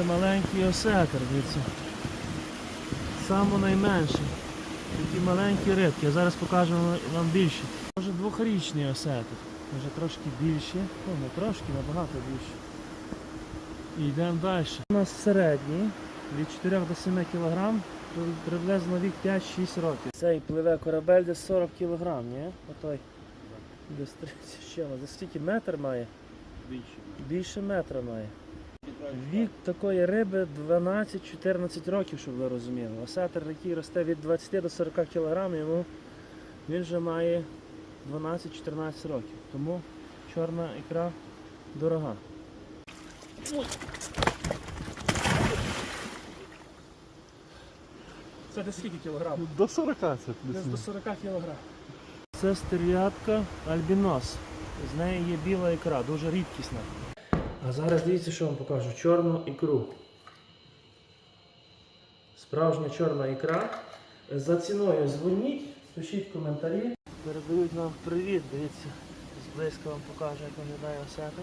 Це маленький осетр, дивіться. Саме найменший. Такі маленькі рибки. Я зараз покажу вам- вам більше. Може двохрічний осетр. Може трошки більше. Ну, не трошки, набагато більше. І йдемо далі. У нас середній від 4 до 7 кг, приблизно вік 5-6 років. Цей пливе корабель десь 40 кг, ні? Отой. Десь 30 ще. Десь скільки метр має? Більше. Більше метра має. Вік такої риби 12-14 років, щоб ви розуміли. Осетр, який росте від 20 до 40 кг, йому він вже має 12-14 років. Тому чорна ікра дорога. Це десь скільки кілограм? До 40 це Десь до 40 кг. Це стерв'ятка альбінос. З неї є біла ікра, дуже рідкісна. А зараз дивіться, що вам покажу. Чорну ікру. Справжня чорна ікра. За ціною дзвоніть, пишіть коментарі. Передають нам привіт, дивіться. Зблизька вам покажу, як виглядає осетр.